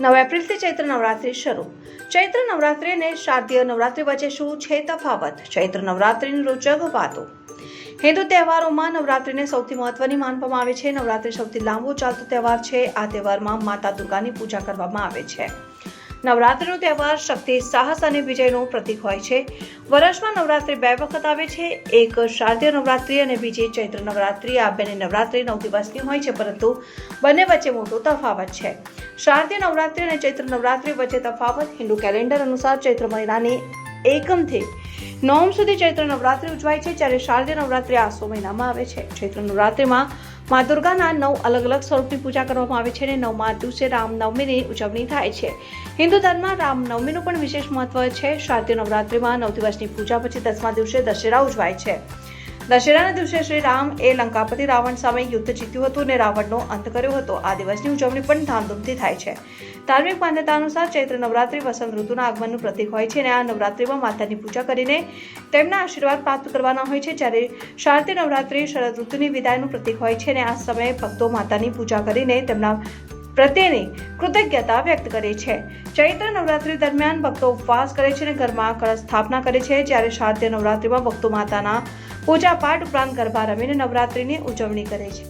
નવ એપ્રિલથી ચૈત્ર નવરાત્રિ શરૂ. ચૈત્ર નવરાત્રિ અને શારદીય નવરાત્રિ વચ્ચે શું છે તફાવત? ચૈત્ર નવરાત્રિની રોચક વાતો. હિન્દુ તહેવારોમાં નવરાત્રિને સૌથી મહત્વની માનવામાં આવે છે. નવરાત્રિ સૌથી લાંબો ચાલતો તહેવાર છે. આ તહેવારમાં માતા દુર્ગાની પૂજા કરવામાં આવે છે. નવરાત્રિનો તહેવાર શક્તિ, સાહસ અને વિજયનું પ્રતીક હોય છે. વર્ષમાં નવરાત્રિ બે વખત આવે છે. એક શારદીય નવરાત્રિ અને બીજી ચૈત્ર નવરાત્રિ. આ બંને નવરાત્રિ નવ દિવસની હોય છે, પરંતુ બંને વચ્ચે મોટો તફાવત છે. શારદીય નવરાત્રિ અને ચૈત્ર નવરાત્રિ વચ્ચે તફાવત હિન્દુ કેલેન્ડર અનુસાર ચૈત્ર મહિનાની એકમથી નવમ સુધી ચૈત્ર નવરાત્રિ ઉજવાય છે, જ્યારે શારદીય નવરાત્રિ આસો મહિનામાં આવે છે. ચૈત્ર નવરાત્રિમાં મા દુર્ગાના નવ અલગ અલગ સ્વરૂપની પૂજા કરવામાં આવે છે અને નવમા દિવસે રામનવમીની ઉજવણી થાય છે. હિન્દુ ધર્મમાં રામનવમીનું પણ વિશેષ મહત્વ છે. શારદીય નવરાત્રિમાં નવ દિવસની પૂજા પછી દસમા દિવસે દશેરા ઉજવાય છે. દશેરાના દિવસે શ્રી રામ એ લંકાપતિ રાવણ સામે યુદ્ધ જીત્યું હતું અને રાવણનો અંત કર્યો હતો. આ દિવસની ઉજવણી પણ ધામધૂમથી થાય છે. ધાર્મિક માન્યતા અનુસાર ચૈત્ર નવરાત્રિ વસંત ઋતુના આગમનનું પ્રતીક હોય છે અને આ નવરાત્રિમાં માતાની પૂજા કરીને તેમના આશીર્વાદ પ્રાપ્ત કરવાના હોય છે. જ્યારે શારદીય નવરાત્રિ શરદ ઋતુની વિદાયનું પ્રતીક હોય છે અને આ સમયે ભક્તો માતાની પૂજા કરીને તેમના પ્રત્યેની કૃતજ્ઞતા વ્યક્ત કરે છે. ચૈત્ર નવરાત્રિ દરમિયાન ભક્તો ઉપવાસ કરે છે અને ઘરમાં કળશ સ્થાપના કરે છે. જ્યારે શારદીય નવરાત્રિમાં ભક્તો માતાના પૂજા પાઠ ઉપરાંત ગરબા રમીને નવરાત્રિની ઉજવણી કરે છે.